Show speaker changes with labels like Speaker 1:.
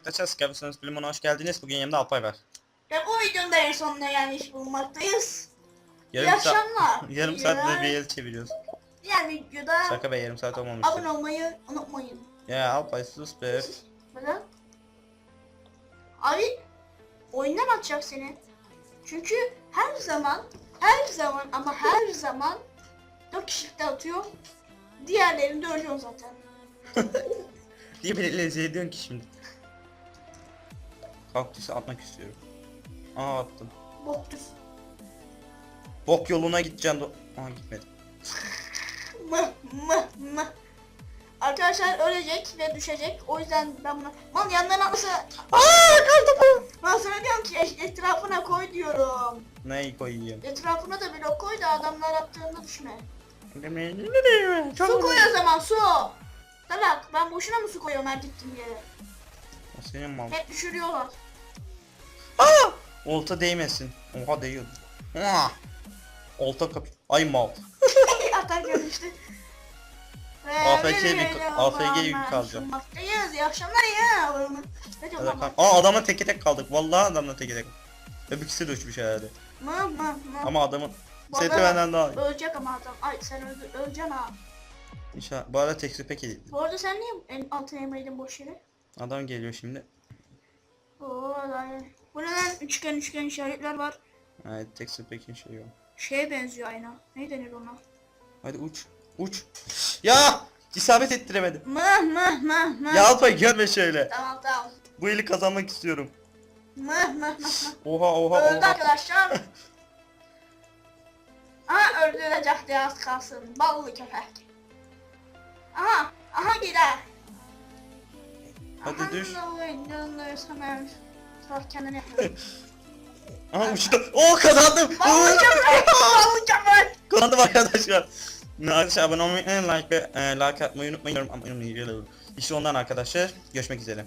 Speaker 1: arkadaşlar Skype'sınız bölümüne hoş geldiniz. Bugün yanımda Alpay var.
Speaker 2: Ve bu videonun da en sonuna gelmiş bulunmaktayız.
Speaker 1: Yarım
Speaker 2: İyi akşamlar.
Speaker 1: yarım saatte bir el çeviriyoruz.
Speaker 2: Diğer videoda
Speaker 1: Şaka be yarım saat olmamıştı.
Speaker 2: abone olmayı unutmayın.
Speaker 1: Ya Alpay sus be.
Speaker 2: Neden? Abi oyundan atacak seni. Çünkü her zaman her zaman ama her zaman 4 kişilikte atıyor. Diğerlerini de ölüyorsun zaten.
Speaker 1: Niye beni lezzetli ediyorsun ki şimdi? Kaktüsü atmak istiyorum. Aa attım.
Speaker 2: Boktus.
Speaker 1: Bok yoluna gideceğim. do- Aa gitmedim.
Speaker 2: Mıh mıh mıh. Arkadaşlar ölecek ve düşecek. O yüzden ben buna... Lan yanlarına atmasa... Aaa kaldı bu. Ben sana diyorum ki etrafına koy diyorum.
Speaker 1: Neyi koyayım?
Speaker 2: Etrafına da blok koy da adamlar attığında düşme. Su koy o zaman su. Salak ben boşuna mı su koyuyorum her gittiğim yere?
Speaker 1: Senin mal.
Speaker 2: Hep düşürüyorlar.
Speaker 1: Aa! Olta değmesin. Oha değiyordu. Aa! Olta kapı. Ay mal.
Speaker 2: Atarken işte.
Speaker 1: AFK bir- AFK yük kalacağım.
Speaker 2: Baktayız iyi akşamlar ya.
Speaker 1: Aa adamla teke tek kaldık. Vallahi adamla teke tek. Öbürküsü de uçmuş herhalde. Ama adamın seti benden daha iyi.
Speaker 2: Ölecek ama adam. Ay sen öldü, öleceksin ha.
Speaker 1: İnşallah. Bu arada tekstür pek iyi.
Speaker 2: Bu arada sen niye en altına yemeydin boş yere?
Speaker 1: Adam geliyor şimdi.
Speaker 2: Oo lan. Bu ne lan? Üçgen üçgen işaretler var.
Speaker 1: Evet tekstür pekin şey yok.
Speaker 2: Şeye benziyor ayna. Ne denir ona?
Speaker 1: Hadi uç. Uç. Ya! İsabet ettiremedim.
Speaker 2: Mıh mıh mıh mıh.
Speaker 1: Ya Alpay görme şöyle.
Speaker 2: Tamam tamam.
Speaker 1: Bu eli kazanmak istiyorum.
Speaker 2: Mıh mıh mıh mıh.
Speaker 1: Oha oha
Speaker 2: Öldü
Speaker 1: oha.
Speaker 2: arkadaşlar. Aha öldürecekti az kalsın. Ballı köpek. Aha. Aha gider.
Speaker 1: Hadi düş.
Speaker 2: Sana Sıra kendine yapıyor.
Speaker 1: Aha uçtu. Oo kazandım.
Speaker 2: Ballı köpek. Ballı köpek.
Speaker 1: Kazandım arkadaşlar. Arkadaşlar abone olmayı, like ve e, like atmayı unutmayın. Ama unutmayın. İşte ondan arkadaşlar. Görüşmek üzere.